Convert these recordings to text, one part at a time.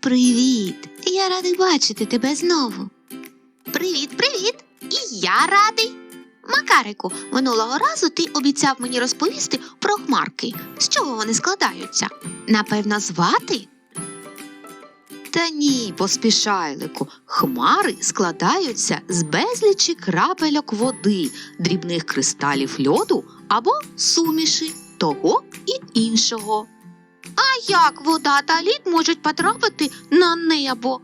Привіт! Я радий бачити тебе знову. Привіт, привіт! І я радий. Макарику, минулого разу ти обіцяв мені розповісти про хмарки. З чого вони складаються? Напевно, звати? Та ні, поспішайлику. Хмари складаються з безлічі крапельок води, дрібних кристалів льоду або суміші того і іншого. Як вода та лід можуть потрапити на небо?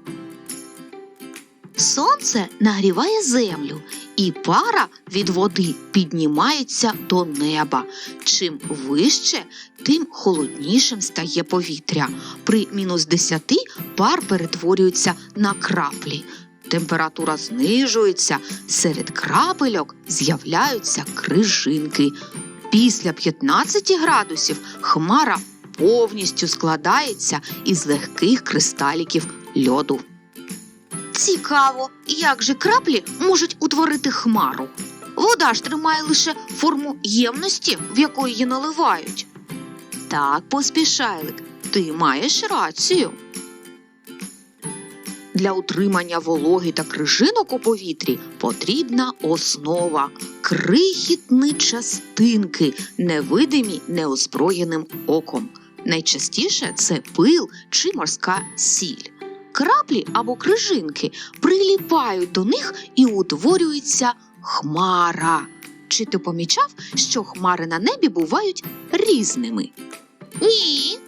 Сонце нагріває землю, і пара від води піднімається до неба. Чим вище, тим холоднішим стає повітря. При мінус 10 пар перетворюється на краплі. Температура знижується, серед крапельок з'являються крижинки. Після 15 градусів хмара повністю складається із легких кристаліків льоду. Цікаво, як же краплі можуть утворити хмару. Вода ж тримає лише форму ємності, в яку її наливають. Так, поспішайлик, ти маєш рацію. Для утримання вологи та крижинок у повітрі потрібна основа крихітні частинки, невидимі неозброєним оком. Найчастіше це пил чи морська сіль. Краплі або крижинки приліпають до них і утворюється хмара. Чи ти помічав, що хмари на небі бувають різними? Ні.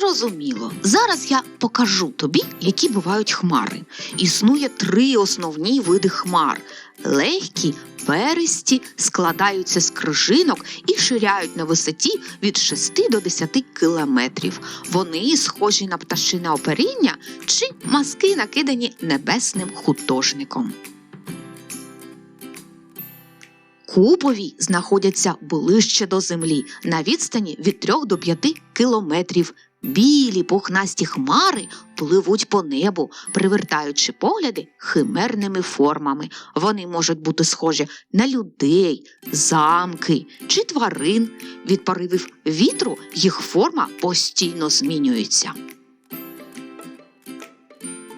Зрозуміло. Зараз я покажу тобі, які бувають хмари. Існує три основні види хмар: легкі, перисті, складаються з крижинок і ширяють на висоті від 6 до 10 кілометрів. Вони схожі на пташине оперіння чи маски, накидані небесним художником. Купові знаходяться ближче до землі на відстані від 3 до 5 кілометрів. Білі пухнасті хмари пливуть по небу, привертаючи погляди химерними формами. Вони можуть бути схожі на людей, замки чи тварин. Від поривів вітру їх форма постійно змінюється.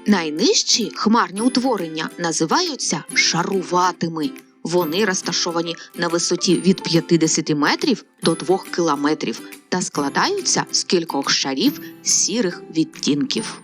Найнижчі хмарні утворення називаються шаруватими. Вони розташовані на висоті від 50 метрів до 2 кілометрів та складаються з кількох шарів сірих відтінків.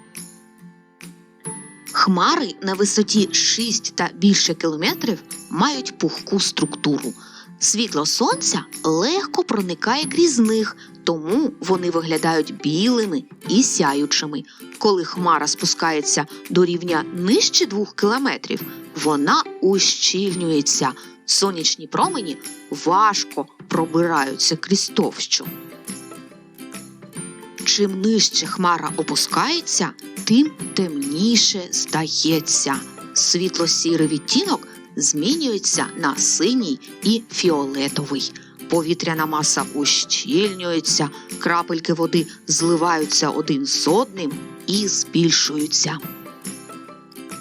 Хмари на висоті 6 та більше кілометрів мають пухку структуру. Світло сонця легко проникає крізь них, тому вони виглядають білими і сяючими. Коли хмара спускається до рівня нижче 2 кілометрів, вона ущільнюється. Сонячні промені важко пробираються крізь товщу. Чим нижче хмара опускається, тим темніше здається. Світло-сірий відтінок змінюється на синій і фіолетовий. Повітряна маса ущільнюється, крапельки води зливаються один з одним і збільшуються.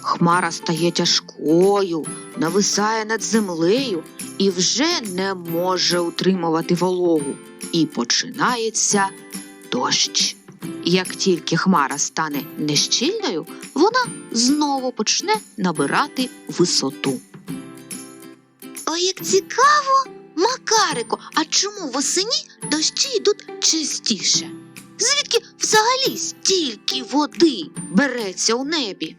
Хмара стає тяжкою, нависає над землею і вже не може утримувати вологу. І починається дощ. Як тільки хмара стане нещільною, вона знову почне набирати висоту. О, як цікаво, Макарико, а чому восені дощі йдуть частіше? Звідки взагалі стільки води береться у небі?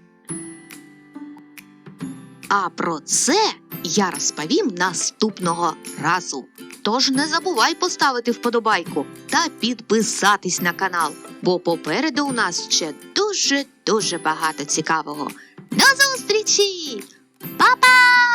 А про це я розповім наступного разу. Тож не забувай поставити вподобайку та підписатись на канал, бо попереду у нас ще дуже дуже багато цікавого. До зустрічі! Па-па!